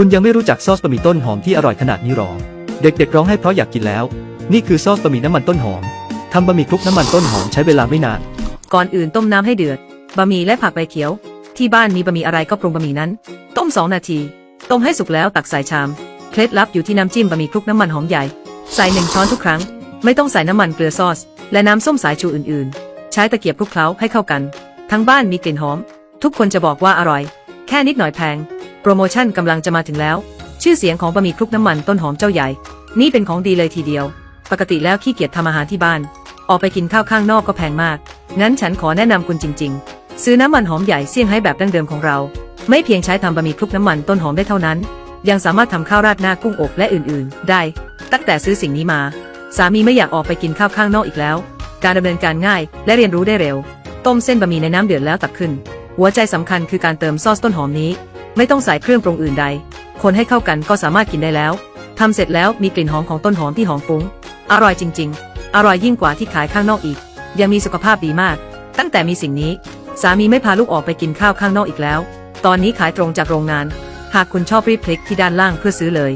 คุณยังไม่รู้จักซอสบะหมี่ต้นหอมที่อร่อยขนาดนี้หรอ เด็กๆร้องให้เพราะอยากกินแล้ว นี่คือซอสบะหมี่น้ำมันต้นหอมทำบะหมี่คลุกน้ำมันต้นหอมใช้เวลาไม่นาน ก่อนอื่นต้มน้ำให้เดือด บะหมี่และผักใบเขียว ที่บ้านมีบะหมี่อะไรก็ปรุงบะหมี่นั้น ต้ม 2 นาที ต้มให้สุกแล้วตักใส่ชาม เคล็ดลับอยู่ที่น้ำจิ้มบะหมี่คลุกน้ำมันหอมใหญ่ ใส่หนึ่งช้อนทุกครั้ง ไม่ต้องใส่น้ำมันเกลือซอส และน้ำส้มสายชูอื่นๆ ใช้ตะเกียบคลุกเคล้าให้เข้ากัน ทั้งบ้านมีกลิ่นหอม ทุกคนจะบอกว่าอร่อย แค่นิดหน่อยแพง รโมชั่นกำลังจะมาถึงแล้ว ชื่อเสียงของบะหมี่คลุกน้ำมันต้นหอมเจ้าใหญ่ นี่เป็นของดีเลยทีเดียว ปกติแล้วขี้เกียจทำอาหารที่บ้าน ออกไปกินข้าวข้างนอกก็แพงมาก งั้นฉันขอแนะนำคุณจริง ๆ ซื้อน้ำมันหอมใหญ่เซี่ยงไฮ้แบบดั้งเดิมของเรา ไม่เพียงใช้ทำบะหมี่คลุกน้ำมันต้นหอมได้เท่านั้น ยังสามารถทำข้าวราดหน้ากุ้งอบและอื่นๆ ได้ ตั้งแต่ซื้อสิ่งนี้มา สามีไม่อยากออกไปกินข้าวข้างนอกอีกแล้ว การดำเนินการง่ายและเรียนรู้ได้เร็ว ต้มเส้นบะหมี่ในน้ำเดือดแล้วตักขึ้น หัวใจสำคัญคือการเติมซอสต้นหอมนี้ ไม่ต้องใส่เครื่องปรุงอื่นใด คนให้เข้ากันก็สามารถกินได้แล้ว ทำเสร็จแล้วมีกลิ่นหอมของต้นหอมที่หอมฟุ้ง อร่อยจริง ๆ อร่อยยิ่งกว่าที่ขายข้างนอกอีก ยังมีสุขภาพดีมาก ตั้งแต่มีสิ่งนี้ สามีไม่พาลูกออกไปกินข้าวข้างนอกอีกแล้ว ตอนนี้ขายตรงจากโรงงาน หากคุณชอบรีบคลิกที่ด้านล่างเพื่อซื้อเลย